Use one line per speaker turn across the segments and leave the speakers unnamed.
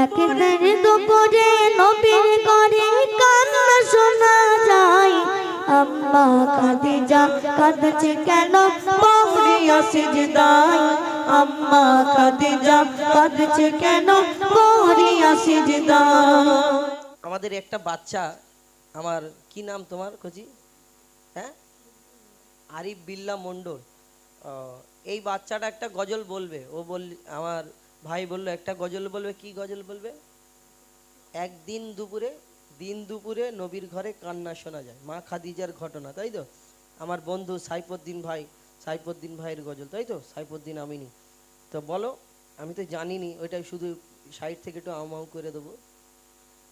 একদিন দুপুরে নবীর ঘরে কান্না শোনা যায়। আম্মা খাদিজা কাঁদছে কেন? আম্মা খাদিজা কাঁদছে কেন?
আমাদের একটা বাচ্চা, আমার কি নাম তোমার খোঁজি? হ্যাঁ? আরিফ বিল্লা মণ্ডল। এই বাচ্চাটা একটা গজল বলবে। ও বল আমার ভাই বলল, একটা গজল বলবে, কি গজল বলবে? একদিন দুপুরে, দিন দুপুরে নবীর ঘরে কান্না শোনা যায়, মা খাদিজার ঘটনা, তাই তো? আমার বন্ধু সাইফুদ্দিন ভাই, সাইফুদ্দিন ভাইয়ের গজল, তাই তো? সাইফুদ্দিন আমিনি। তো বলো, আমি তো জানিনি ওইটাই শুধু সাইড থেকে একটু আমাও করে দেবো।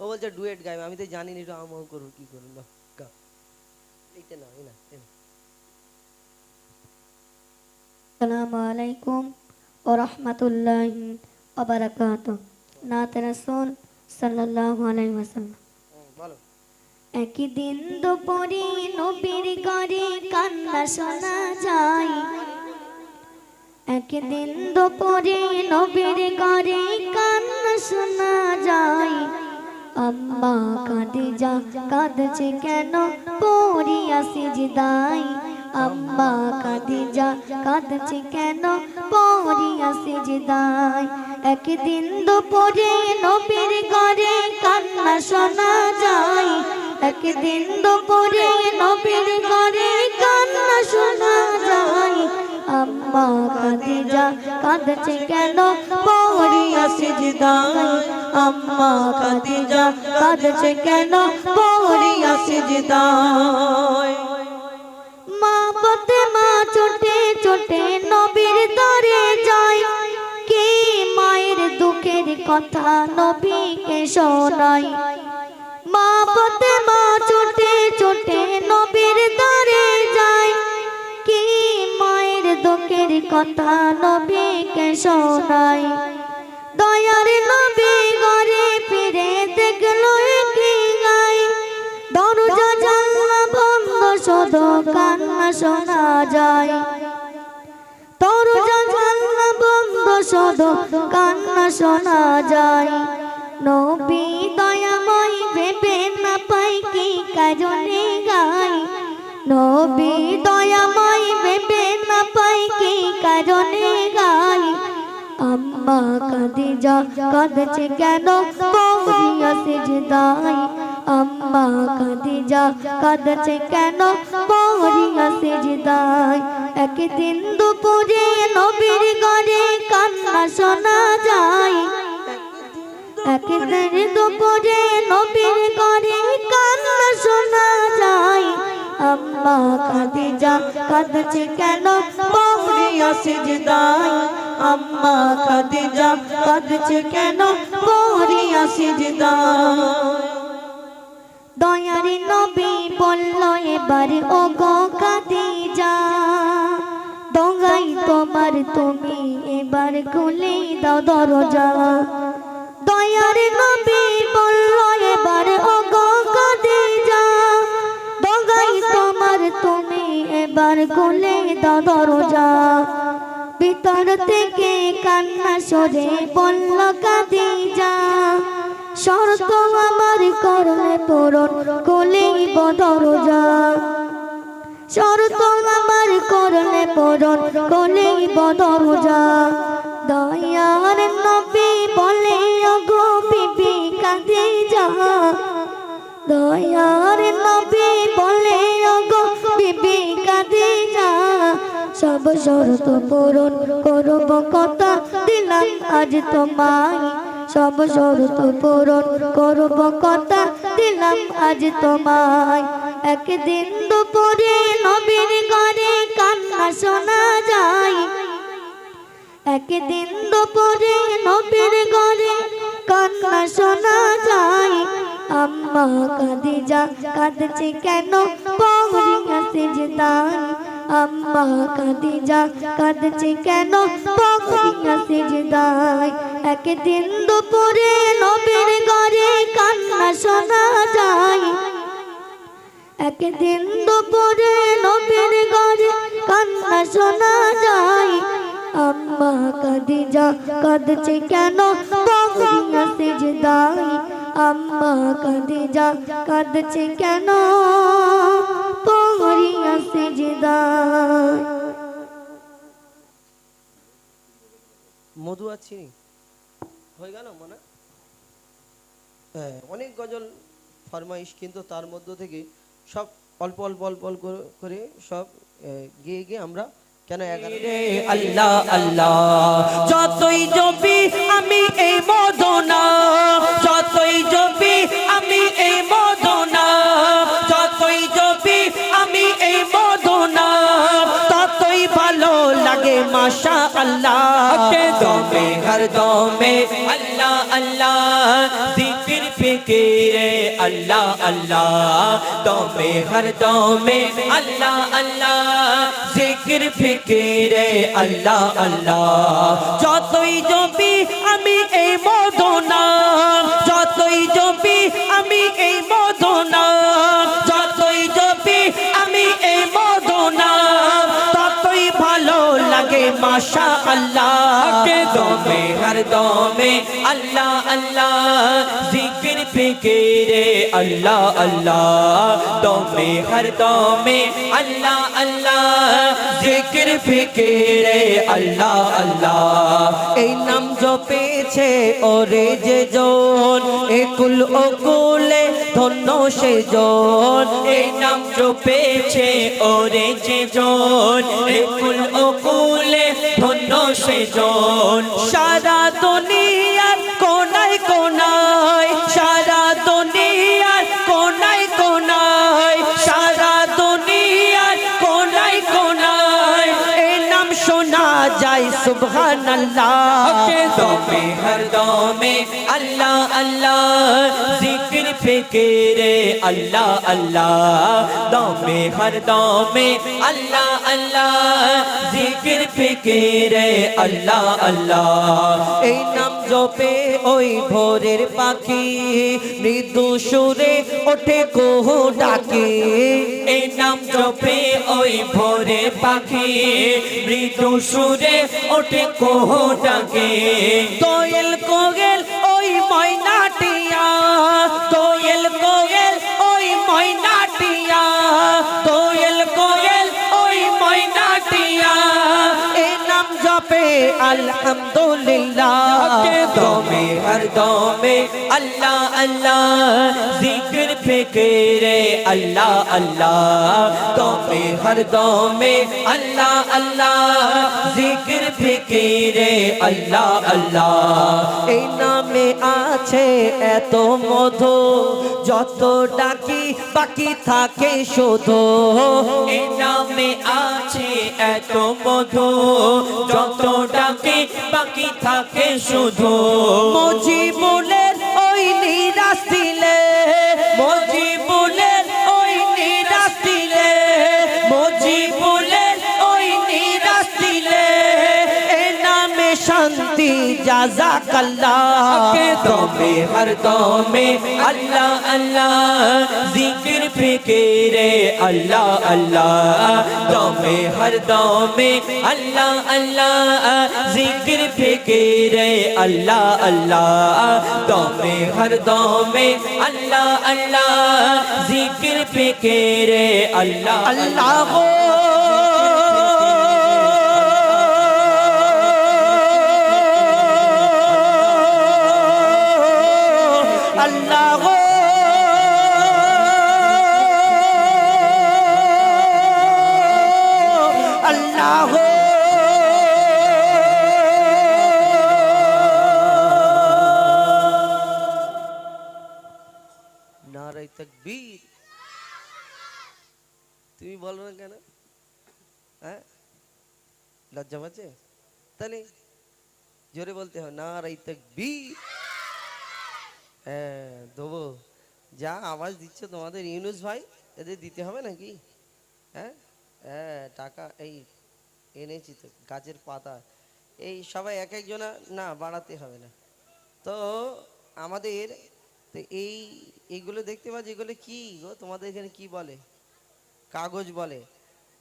ও বলছে, ডুয়েট গাইবে, আমি তো জানি না একটু আমাও করব কি করব না এইটা না এই না।
আসসালামু আলাইকুম। ও রহমতুল্লাহি ওবারাকাত নাত রাসূল সাল্লাল্লাহু আলাইহি ওয়াসাল্লাম। একদিন দুপুরে নবীর ঘরে কান্না শোনা যায়। একদিন দুপুরে নবীর ঘরে কান্না শোনা যায়। আম্মা খাদিজা কাঁদছে কেন? পড়িয়া সিজদায়। আম্মা খাদিজা কাঁদছে কেন? পড়িয়া সিজদায়। একদিন দুপুরে নবীর ঘরে কান্না শোনা যায়। একদিন দুপুরে নবীর ঘরে কান্না শোনা যায়। আম্মা খাদিজা কাঁদছে কেন? পড়িয়া সিজদায়। আম্মা খাদিজা কাঁদছে কেন? পড়িয়া সিজদায়। মা পথে মা ছোটে ছোটে নবীর দরে যায়। কে মায়ের দুঃখের কথা নবীকে শোনায়? মা পথে মা ছোটে ছোটে নবীর দরে যায়। কি মায়ের দুঃখের কথা নবীকে শোনায়? দয়ার নবী শুধু কান্না শোনা যায়। দরজা জানলা বন্ধ শুধু কান্না শোনা যায়। নবী দয়াময় ভেবে না পাই কি কাজনে গাই। নবী দয়াময় ভেবে না পাই কি কাজনে গাই। আম্মা খাদিজা কাঁদছে কেন? পৌরিয়া সিজদাই আম্মা খাদিজা কাঁদছে কেন? পৌরিয়া সিজদাই একদিন দুপুরে নবীর ঘরে কান্না শোনা যায়। একদিন দুপুরে নবীর ঘরে কান্না শোনা যায়। আম্মা খাদিজা কাঁদছে কেন? পৌরিয়া সিজদাই আম্মা খাদিজা কাঁদছে কেন? পৌরিয়া সিজদাই দয়ারি নবী বলল, এবার ও গো খাদিজা দঙ্গাই তোমার তুমি, এবার খুলে দাও দরজা। দয়ার নবী বলল, এবার ও গো খাদিজা দঙ্গাই তোমার তুমি, এবার খুলে দাও দরজা। ভিতর থেকে কান্না সরে বলল, খাদিজা শর্ত আমার করলে পূরণ কোলেই বদরজা। শর্ত আমার করলে পূরণ কোলেই বদরজা। দয়ার নবী বলে বিবি, কাঁদে যা। দয়ার নবী বলে বিবি, কাঁদে যা। সব শরত পূরণ করব, কথা দিলাম আজ তোমায়। সব শরত পূরণ করব কথা দিলাম আজ তোমায়। একদিন দুপুরে নবীর ঘরে কান্না শোনা যায়। একদিন দুপুরে নবীর ঘরে কান্না শোনা যায়। আম্মা কাদিজা কাঁদছে কেন? পৌরিয়া সিজদাই আম্মা কাদিজা কাঁদছে কেন? পৌরিয়া সিজদাই একদিন দুপুরে নবীর ঘরে কান্না শোনা যায়। একদিন দুপুরে নবীর ঘরে কান্না শোনা যায়। আম্মা কাদিজা কাঁদছে কেন? পৌরিয়া যা কাঁদছে কেন? পহরিয়া সেজদায়
মধু চিনি? হয়ে গেল মনে? হ্যাঁ অনেক গজল ফরমাইশ কিন্তু তার মধ্য থেকে সব অল্প অল্প অল্প অল্প করে- সব গেয়ে গিয়ে আমরা কেন
আল্লাহ আল্লাহ যতই জপি আমি এই মদনা যতই জপি আমি এই জিকির ফিকিরে আল্লাহ আল্লাহ। দমে, হর দমে। আল্লাহ আল্লাহ। জিকির, ফিকিরে আল্লাহ আল্লাহ। যতই জপি আমি এই মদনা। যতই জপি আমি এই মদনা। যতই জপি আমি এই মদনা। ততই ভালো লাগে মাশা আল্লাহ কে দমে, হর দমে। আল্লাহ আল্লাহ। জিকির ফিকিরে, আল্লাহ আল্লাহ, দমে, হর দমে, আল্লাহ আল্লাহ, জিকির, ফিকিরে, আল্লাহ আল্লাহ। এই নাম জপেছে ওরে যে জন একুল ওকুলে ধন্য সে জন। এই নাম জপেছে ওরে যে জন একুল ওকুলে ধন্য সে জন। সারা দুনিয়ার যায় সুবহানাল্লাহ। কে দমে হর দমে আল্লাহ আল্লাহ। জিকির ফিকিরে আল্লাহ আল্লাহ। দমে হর দমে আল্লাহ আল্লাহ। জিকির ফিকিরে আল্লাহ আল্লাহ। এই নাম জপে ওই ভোরের পাখি মৃদু সুরে ওঠে কোহ ডাকে। এই নাম জপে ওই ভোরে পাখি মৃদু সুরে ওঠে কোহ ডাকে। দোয়েল কোগেল ওই ময়নাটিয়া দোয়েল কোগেল ওই ময়নাটিয়া দোয়েল কোগেল ওই ময়নাটিয়া এই নাম জপে আলহামদুলিল্লাহ। দমে হর দমে আল্লাহ আল্লাহ জিকির ফিকিরে আল্লাহ আল্লাহ দমে হর দমে আল্লাহ আল্লাহ জিকির ফিকিরে আল্লাহ আল্লাহ এই নামে আছে এত মধু যত ডাকি বাকি থাকে শুধু এই নামে আছে এত মধু যত ডাকি বাকি থাকে শুধু মজিবুলের শান্তি জাজাকাল্লাহ কে দমে হর দমে আল্লাহ আল্লাহ। জিকির ফিকিরে আল্লাহ আল্লাহ। দমে হর দমে আল্লাহ আল্লাহ। জিকির ফিকিরে আল্লাহ আল্লাহ। দমে হর দমে আল্লাহ আল্লাহ। জিকির ফিকিরে আল্লাহ আল্লাহ। আল্লাহ আল্লাহ
নারাই তকবীর। তুমি বলো না কেন? হ্যাঁ? লজ্জা পাচ্ছে? তাহলে জোরে বলতে হবে নারাই তকবীর। হ্যাঁ দেবো। যা আওয়াজ দিচ্ছ তোমাদের ইউনুস ভাই, এদের দিতে হবে নাকি? হ্যাঁ? হ্যাঁ টাকা, এই এনেছি তো, গাছের পাতা। এই সবাই এক একজনা, না, বাড়াতে হবে না। তো আমাদের, তো এই এইগুলো দেখতে পাচ্ছি, এগুলো কি গো? তোমাদের এখানে কি বলে? কাগজ বলে।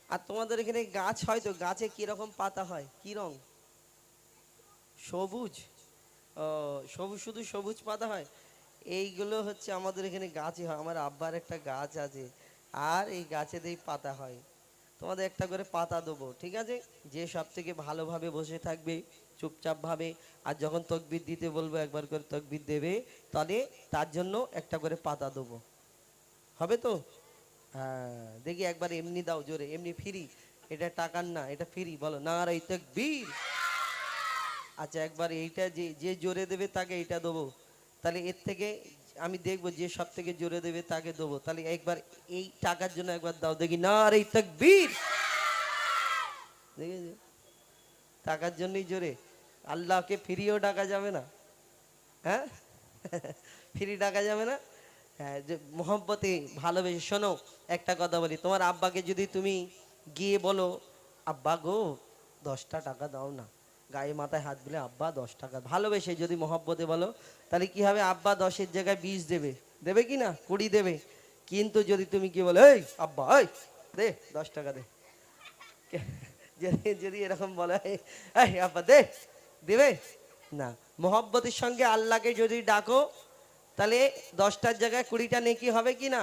আর তোমাদের এখানে গাছ হয় তো, গাছে কীরকম পাতা হয়? কি রং? সবুজ? ও, সবুজ, শুধু সবুজ পাতা হয়? এইগুলো হচ্ছে আমাদের এখানে গাছই হয়। আমার আব্বার একটা গাছ আছে, আর এই গাছেতেই পাতা হয়। তোমাদের একটা করে পাতা দেবো, ঠিক আছে? যে সব থেকে ভালোভাবে বসে থাকবে, চুপচাপ ভাবে, আর যখন তকবির দিতে বলব, একবার করে তকবির দেবে, তাহলে তার জন্য একটা করে পাতা দেবো। হবে তো? হ্যাঁ দেখি একবার এমনি দাও, জোরে, এমনি ফ্রি এটা টাকার না, এটা ফ্রি বলো না আর এই তকবীর। আচ্ছা একবার এইটা যে যে জোরে দেবে, তাকে এইটা দেবো। তাহলে এর থেকে আমি দেখব যে সব থেকে জোরে দেবে তাকে দেবো। তাহলে একবার এই টাকার জন্য একবার দাও। দেখি, না আর এই দেখেছি? টাকার জন্যই জোরে। আল্লাহকে ফিরিয়েও ডাকা যাবে না। হ্যাঁ? ফ্রি ডাকা যাবে না? হ্যাঁ যে মোহব্বতে ভালোবেসে। শোনো, একটা কথা বলি। তোমার আব্বাকে যদি তুমি গিয়ে বলো, আব্বা গো, দশটা টাকা দাও না। গায়ে মাথায় হাত দিলে, আব্বা, দশ টাকা। ভালোবেসে যদি মহব্বতে বলো, তাহলে কি হবে? আব্বা, দশের জায়গায় বিশ দেবে। দেবে কি না? কুড়ি দেবে। কিন্তু যদি তুমি কি বলো, এই, আব্বা, এই, দে, দশ টাকা দে। যদি এরকম বলা এই, আব্বা, দে, দেবে? না। মোহব্বতের সঙ্গে আল্লাহকে যদি ডাকো, তাহলে দশটার জায়গায় কুড়িটা নেকি হবে কি না?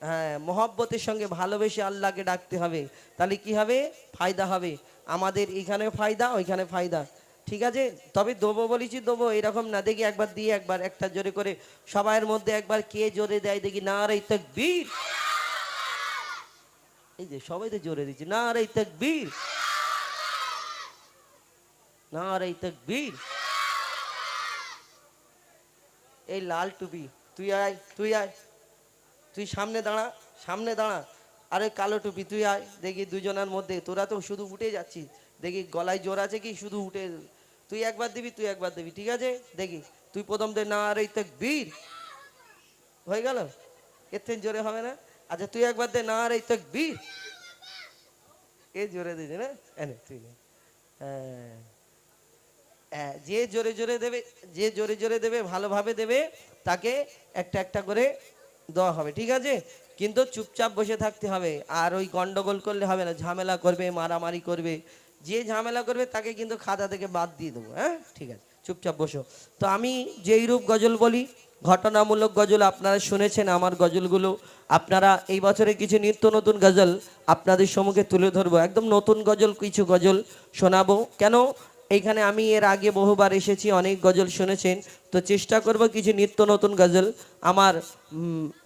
হ্যাঁ মহব্বতের সঙ্গে ভালোবেসে আল্লাহকে ডাকতে হবে। তাহলে কি হবে? ফায়দা হবে। আমাদের এখানে ফায়দা, ওইখানে ফায়দা। ঠিক আছে? তবে দেবো বলেছি দেবো, এরকম না। দেখি একবার দিয়ে একবার, একটা জোরে করে। সবাইয়ের মধ্যে একবার কে জোরে দেয়? দেখি না রে তকবীর। এই যে সবাই তো জোরে দিচ্ছে। না রে তকবীর। না রে তকবীর। এই লাল টুপি, তুই আয় তুই আয়। তুই সামনে দাঁড়া সামনে দাঁড়া। আরে কালো টুপি তুই আয়। দেখি দুজনের মধ্যে তোরা তো শুধু উঠে যাচ্ছিস। দেখি গলায় জোর আছে কি? শুধু উঠে তুই একবার দিবি তুই একবার দিবি ঠিক আছে? দেখি তুই প্রথম দে না আর তো বীর। হয়ে গেল? এর থেকে জোরে হবে না? আচ্ছা তুই একবার দে না আর তো বীর। এ জোরে দিছে না? এনে তুই হ্যাঁ। হ্যাঁ, যে জোরে জোরে দেবে যে জোরে জোরে দেবে ভালোভাবে দেবে তাকে একটা একটা করে দেওয়া হবে, ঠিক আছে? কিন্তু চুপচাপ বসে থাকতে হবে, আর ওই গন্ডগোল করলে হবে না, ঝামেলা করবে, মারামারি করবে। যে ঝামেলা করবে, তাকে কিন্তু খাতা থেকে বাদ দিয়ে দেবো হ্যাঁ? ঠিক আছে, চুপচাপ বসো। তো আমি যেই রূপ গজল বলি, ঘটনামূলক গজল আপনারা শুনেছেন, আমার গজলগুলো। আপনারা এই বছরে কিছু নিত্য নতুন গজল আপনাদের সম্মুখে তুলে ধরবো। একদম নতুন গজল, কিছু গজল শোনাবো। কেন? এইখানে আমি এর আগে বহুবার এসেছি, অনেক গজল শুনেছেন। তো চেষ্টা করব কিছু নিত্য নতুন গজল। আমার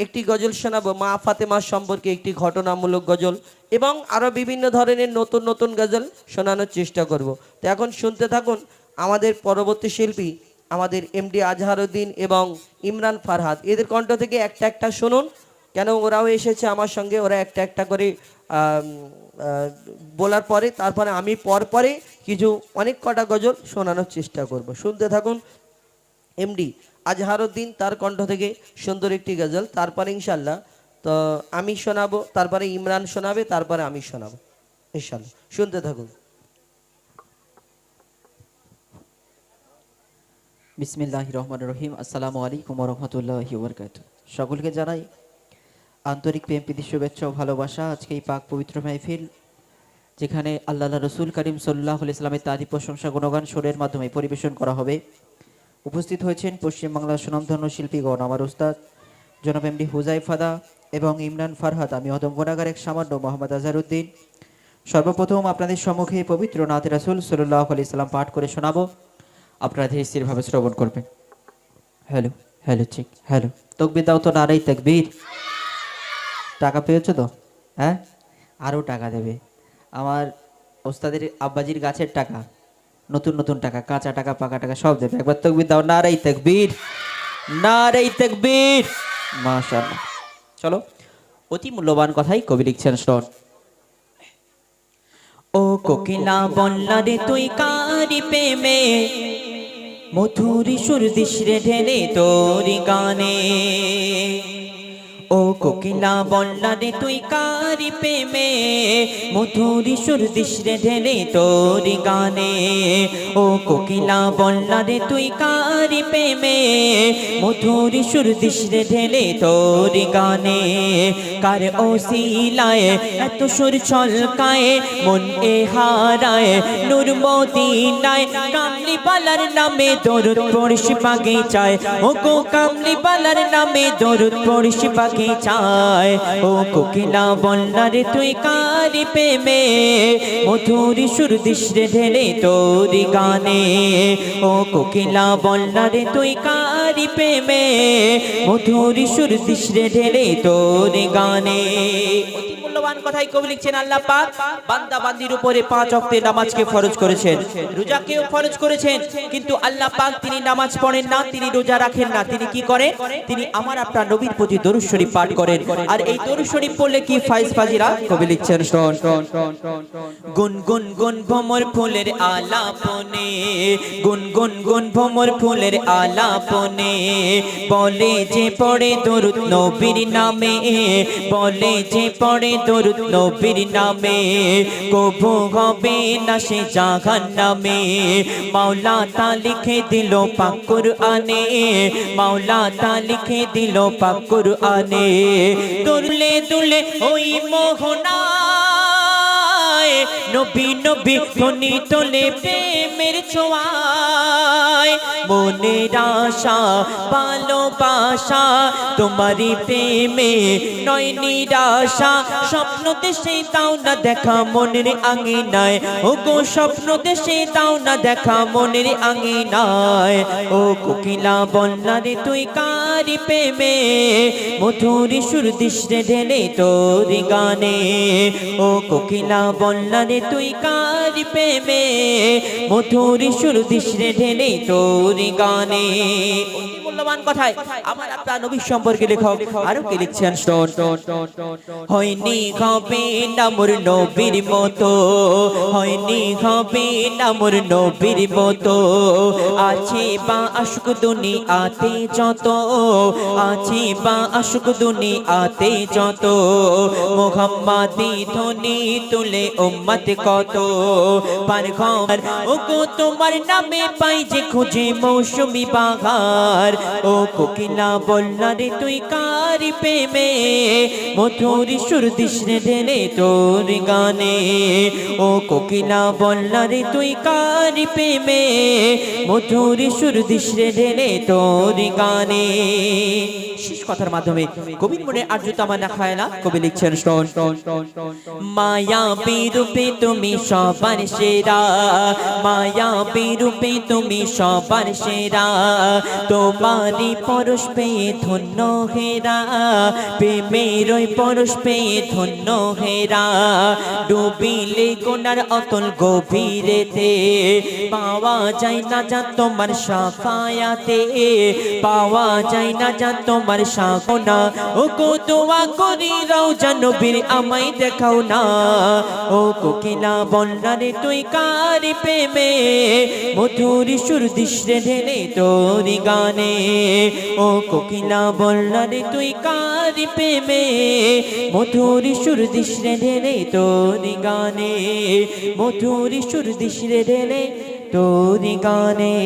একটি গজল শোনাবো, মা ফাতেমা সম্পর্কে একটি ঘটনামূলক গজল এবং আরও বিভিন্ন ধরনের নতুন নতুন গজল শোনানোর চেষ্টা করব। তো এখন শুনতে থাকুন আমাদের পরবর্তী শিল্পী, আমাদের এমডি আজহারউদ্দিন এবং ইমরান ফারহাদ। এদের কণ্ঠ থেকে একটা একটা শুনুন। কেন ওরাও এসেছে আমার সঙ্গে? ওরা একটা একটা করে বলার পরে তারপরে আমি পর পরে কিছু অনেক কটা গজল শোনানোর চেষ্টা করব। শুনতে থাকুন এমডি আজহারউদ্দিন তার কণ্ঠ থেকে সুন্দর একটি গজল। তারপরে ইনশাল্লাহ তো আমি শোনাবো তারপরে ইমরান শোনাবে তারপরে আমি শোনাবো। ইনশাল্লাহ শুনতে থাকুন।
বিসমিল্লাহ রহমান রহিম। আসসালামু আলাইকুম রহমতুল্লাহি বরকাত সকলকে জানাই আন্তরিক প্রেম, প্রীতি, শুভেচ্ছা ও ভালোবাসা আজকে এই পাক পবিত্র মাহফিল, যেখানে আল্লাহ রসুল করিম সাল্লাহ ইসলামের তারি প্রশংসা, গুণগান, সুরের মাধ্যমে পরিবেশন করা হবে। উপস্থিত হয়েছেন পশ্চিমবাংলার সুনামধন্য শিল্পীগণ আমার উস্তাদ, জনাব এমডি হুজাইফাদা এবং ইমরান ফারহাদ আমি গুণাগার এক সামান্য মোহাম্মদ আজহারউদ্দিন। সর্বপ্রথম আপনাদের সম্মুখে পবিত্র নাথ রাসুল সাল্লাহ আলি ইসলাম পাঠ করে শোনাবো। আপনারা ধীরে স্থিরভাবে শ্রবণ করবেন। হ্যালো হ্যালো, ঠিক, হ্যালো। তকবির দাও তো নারাই তকবীর। টাকা পেয়েছ তো? হ্যাঁ? আরও টাকা দেবে। আমার ওস্তাদের আব্বাজির গাছের টাকা, নতুন নতুন টাকা, কাঁচা টাকা, পাকা টাকা সব দেবে। একবার তকবির দাও। নারাই তকবীর নারাই তকবীর। মাশাআল্লাহ। চলো, অতি মূল্যবান কথাই কবি লিখছেন, শোন। ও কোকিলা বল্লা রে তুই কারি প্রেমে? মধুরি সুর দিশরে ঢেলে তোরি গানে।
ও কোকিলা বল্লা রে তুই কারি প্রেমে? মধুরি সুর দিস রে ঢেলে তোরি গানে। ও কোকিলা বল্লা রে তুই কারি প্রেমে? মধুরি সুর দিস রে ঢেলে তোরি গানে। কার ও শিলায় এত সুর ছলকায়? মন এ হারায় নূর মদিনায়। কামলি বালার নামে দরুদ পড়িস বাগিচায়। ও গো কামলি বালার নামে দরুদ পড়িস বাগিচায় ও কোকিলা বন্যার তুই কারি প্রেমে? মধুর সুর দৃশ্যে ঢেলে তোরি গানে। ও কোকিলা বন্যার তুই কারি প্রেমে? মধুর সুর দৃশ্যে ঢেলে তোরি গানে। মূল্যবান কথাই কবি লিখছেন আল্লাহ পাক। বান্দা বান্দির উপরে পাঁচ অক্টের নামাজকে ফরজ করেছেন। রোজাকেও ফরজ করেছেন, কিন্তু আল্লাহ পাক তিনি নামাজ পড়েন না, তিনি রোজা রাখেন না। তিনি কি করেন? তিনি আমার আপনার নবীর প্রতি দরুদ শরীফ পাঠ করেন। আর এই দরুদ শরীফ পড়লে কি ফাইজ ফাজিরা? কবি লিখছেন, শোন গুন গুন গুন ভমর ফুলের আলাপনে গুন গুন গুন ভমর ফুলের আলাপনে বলে যে পড়ে দরুদ নবীর নামে, বলে যে পড়ে দরুদ নবীর নামে কবু হবে না সে জাহান নামে মাওলা তা লিখে দিল পাকুর আনে মাওলা তা লিখে দিল পাকুর আনে দুলে দুলে ওই মোহনায় নবী নবী তোলে প্রেমের ছোঁয়ায়। মনের আশা, ভালোবাসা, তোমারই প্রেমে নয় নিরাশা। স্বপ্ন দেশে তাও না দেখা মনের আঙিনায়। ও গো স্বপ্ন দেশে তাও না দেখা মনের আঙিনায়। ও কোকিলা বন্যা রে, তুই কারি প্রেমে? মধুরি সুর দিশরে ঢেলে তোর গানে। ও কোকিলা বন্যা রে, তুই কারি প্রেমে মধুরি সুর দিশরে ঢেলে তোর গানে। মূল্যবান কথায় আমার আপনার নবী সম্পর্কে লেখক আরও লিখছেন? হয়নি হবে না মোর নবীর মতো, হয়নি হবে না মোর নবীর মতো। আছে বা আশুক দুনি আতে যত, আছে বা আশুক দুনি আতে যত। মোহাম্মদি ধ্বনি তুলে উম্মত কত পার ঘর, ও গো তোমার নামে পাই যে খুঁজে মৌসুমি বাগার ও কোকিলা বললা রে তুই কারি প্রেমে? মধুরি সুর দিশরে ঢেলে তোর গানে। ও কোকিলা বললা রে তুই কারি প্রেমে? মধুরি সুর দিশরে ঢেলে তোর গানে। শেষ কথার মাধ্যমে কবির মনে আর্যতা মানা খায় না, কবি লিখছেন মায়া বিরূপে তুমি সবার সেরা। মায়া বিরূপে তুমি সবার সেরা। তোমারই পরশ পেয়ে ধন্য হেরা। প্রেমের ওই পরশ পেয়ে ধন্য হেরা। ডুবিলে কোনার অতল গভীরেতে। পাওয়া যায় না যা তোমার সাফায়াতে। পাওয়া যায় না যা তোমার সাগনা ও গো দোয়া করি রাও জানবীর আমায় দেখাও না। ও কোকিলা বন্যারে তুই কারি প্রেমে? মধুরি সুর দিশরে ঢেলে তোরি গানে। ও কোকিলা বন্যারে তুই কারি প্রেমে? মধুরি সুর দিশরে ঢেলে তোরি গানে। মধুরি সুর দিশরে ঢেলে তোরি গানে।